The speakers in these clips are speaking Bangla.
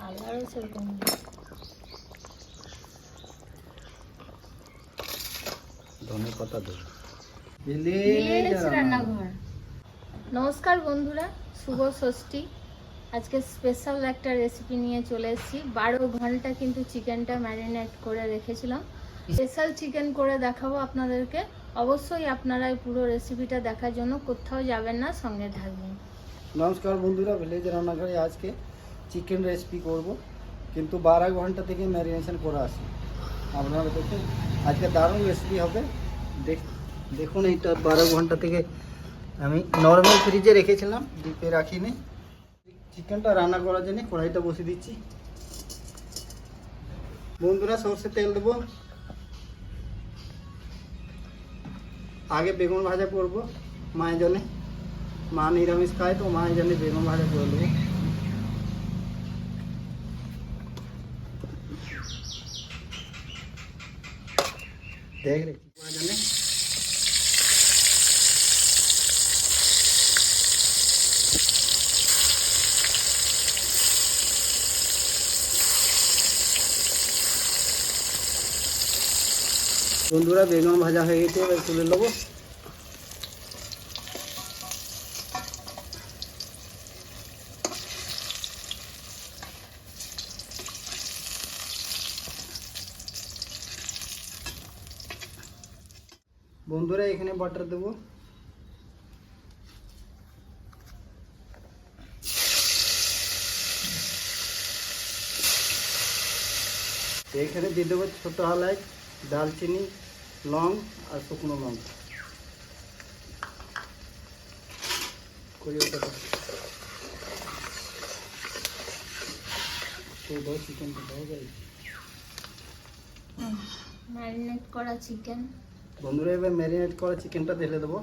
কালারও সেরকম ধনে পাতা দেবো রান্নাঘর। নমস্কার বন্ধুরা শুভ ষষ্ঠী। আজকে স্পেশাল একটা রেসিপি নিয়ে চলে এসেছি। বারো ঘণ্টা কিন্তু চিকেনটা ম্যারিনেট করে রেখেছিলাম। স্পেশাল চিকেন করে দেখাবো আপনাদেরকে। অবশ্যই আপনারা এই পুরো রেসিপিটা দেখার জন্য কোথাও যাবেন না সঙ্গে থাকবেন। নমস্কার বন্ধুরা ভিলেজ রান্নাঘরে আজকে চিকেন রেসিপি করব। কিন্তু বারো ঘণ্টা থেকে ম্যারিনেশন করে আসি। আপনারা দেখুন আজকে দারুণ রেসিপি হবে। দেখ, দেখুন এইটা বারো ঘণ্টা থেকে আমি নর্মাল ফ্রিজে রেখেছিলাম ডিপে রাখিনি। চিকেনটা রান্না করার জন্য কড়াইটা বসিয়ে দিচ্ছি। বন্ধুরা, সর্ষে তেল দেবো। আগে বেগুন ভাজা করব মায়ের জন্যে। মা নিরামিষ খায়, তো মায়ের জন্য বেগুন ভাজা করে দেবো। দেখ রে কি করা জানে বন্ধুরা বেগুন ভাজা হয়ে গেছে এবার তুলে নেব বন্ধুরা, এখানে বাটার দেবো। এখানে দিয়ে দেবো ছোটো হালাই দালচিনি লং আর শুকনো লং। করিয়ে দাও দাও চিকেনটা ম্যারিনেট করা চিকেন বন্ধুরা এবার ম্যারিনেট করা চিকেনটা ঢেলে দেবো।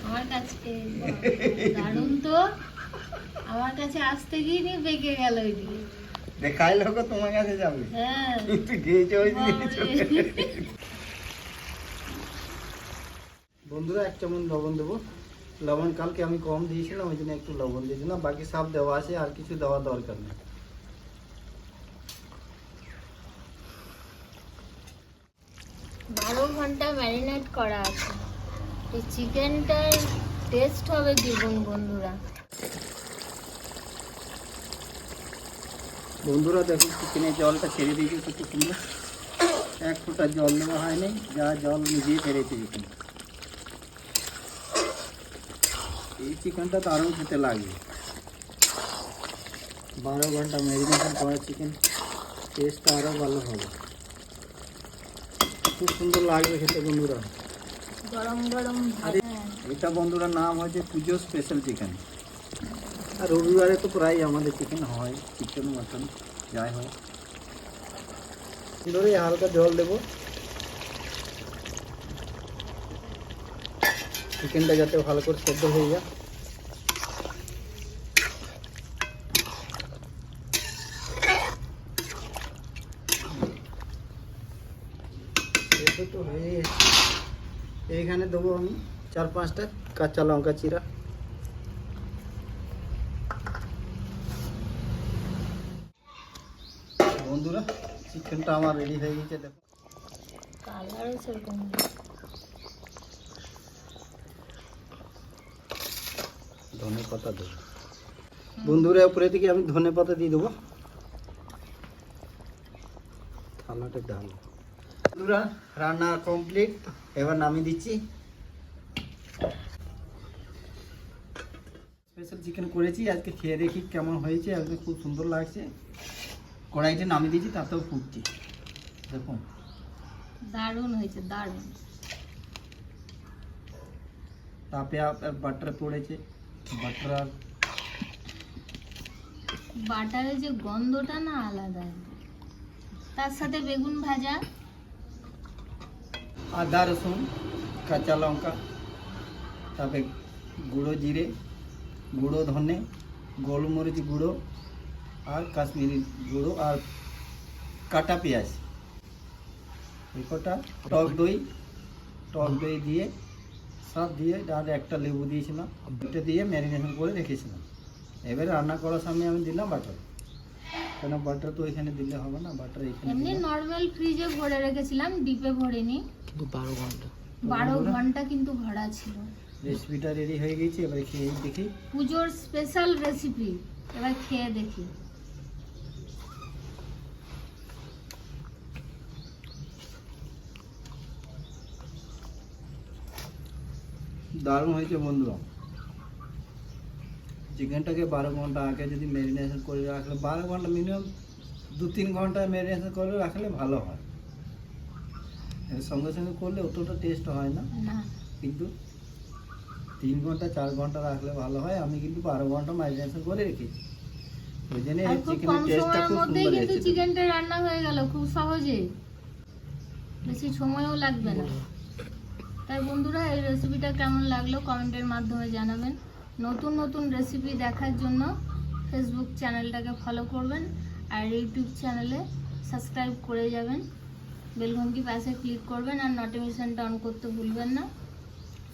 আমার কাছে দারুণ তো। আমার কাছে আসতে গিয়ে নি বেঁকে গেল ওইদিকে দেখাই লোক তোমার কাছে যাবে। হ্যাঁ। কিন্তু গিয়েছে ওই বন্ধুরা এক চামচ লবণ দেবো। লবণ কালকে আমি কম দিয়েছিলাম ওই জন্য একটু লবণ দিয়েছিলাম বাকি সব দেওয়া আছে আর কিছু দেওয়ার দরকার নেই। বারো ঘণ্টা ম্যারিনেট করা আছে। এই চিকেনটার টেস্ট হবে দ্বিগুণ বন্ধুরা? বন্ধুরা দেখো চিকেনের জলটা ছেড়ে দিয়েছি কত সুন্দর। এক ফোঁটা জল দেওয়া হয়নি যা জল নিজেই ছেড়েছে চিকেন এই চিকেনটা তো আরও খেতে লাগবে। বারো ঘণ্টা ম্যারিনেশন করা চিকেন টেস্টটা আরও ভালো হবে। খুব সুন্দর লাগবে খেতে বন্ধুরা। গরম গরম ভাত হ্যাঁ। এটা বন্ধুরা নাম হচ্ছে পুজো স্পেশাল চিকেন আর রবিবারে তো প্রায় আমাদের চিকেন হয় চিকেন মটন যাই হয় ধরে হালকা জল দেবো। চিকেনটা যাতে ভালো করে সেদ্ধ হয়ে যায়। সেদ্ধ তো হয়ে এসেছে। এইখানে দেবো আমি চার পাঁচটা কাঁচা লঙ্কা চিরা বন্ধুরা চিকেনটা আমার রেডি হয়ে গেছে দেখো। কালারও সেরকম ধনে পাতা দেবো বন্ধুরা উপরে দিকে আমি ধনে পাতা দিয়ে দেবো। থালাটা ডাল। বন্ধুরা রান্না কমপ্লিট এবার নামিয়ে দিচ্ছি। স্পেশাল চিকেন করেছি। আজকে খেয়ে দেখি কেমন হয়েছে। আজকে খুব সুন্দর লাগছে। কড়াইতে নামিয়ে দিয়েছি তাতেও ফুটছে। দেখুন। দারুণ হয়েছে দারুণ। তাপে বাটার পড়েছে। বাটার বাটারের যে গন্ধটা না আলাদা। তার সাথে বেগুন ভাজা। আদা রসুন কাঁচা লঙ্কা তারপরে গুঁড়ো জিরে গুঁড়ো ধনে গোলমরিচ গুঁড়ো আর কাশ্মীরি গুঁড়ো আর কাটা পেঁয়াজ। এই কটা টক দই টক দই দিয়ে সব দিয়ে আর একটা লেবু দিয়েছিলাম এটা দিয়ে ম্যারিনেশন করে রেখেছিলাম। এবারে রান্না করার সামনে আমি দিলাম বাটার। কেন বাটার তো এখানে দিলে হবে না বাটার এখানে এমনি। নর্মাল ফ্রিজে ভরে রেখেছিলাম ডিপে ভরিনি। কিন্তু বারো ঘণ্টা। বারো বন্ধুরা? ঘণ্টা? কিন্তু ভরা ছিল। রেসিপিটা রেডি হয়ে গেছে এবারে খেয়ে দেখি। পুজোর স্পেশাল রেসিপি এবার খেয়ে দেখি। দারুণ হয়েছে বন্ধুরা চিকেনটাকে বারো ঘণ্টা আগে যদি ম্যারিনেশন করে রাখলে বারো ঘণ্টা মিনিমাম দু তিন ঘণ্টা ম্যারিনেশন করে রাখলে ভালো হয়। এর সঙ্গে সঙ্গে করলে অতটা টেস্ট হয় না। কিন্তু তিন ঘণ্টা চার ঘণ্টা রাখলে ভালো হয়। আমি কিন্তু বারো ঘণ্টা ম্যারিনেশন করে রেখেছি। ওই জন্য চিকেনের টেস্টটা খুব সুন্দর এসেছে চিকেনটা রান্না হয়ে গেল খুব সহজে বেশি সময়ও লাগবে না। তাই বন্ধুরা, এই রেসিপিটা কেমন লাগল কমেন্টের মাধ্যমে জানাবেন। নতুন নতুন রেসিপি দেখার জন্য ফেসবুক চ্যানেলটাকে ফলো করবেন আর ইউটিউব চ্যানেলে সাবস্ক্রাইব করে যাবেন। বেলঘন্টি পাশে ক্লিক করবেন আর নোটিফিকেশানটা অন করতে ভুলবেন না।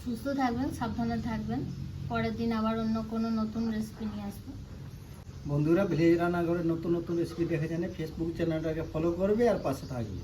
সুস্থ থাকবেন, সাবধানে থাকবেন। পরের দিন আবার অন্য কোনো নতুন রেসিপি নিয়ে আসব। বন্ধুরা, ভিলেজ রান্নাঘরের নতুন নতুন রেসিপি দেখে জানে ফেসবুক চ্যানেলটাকে ফলো করবে আর পাশে থাকবে।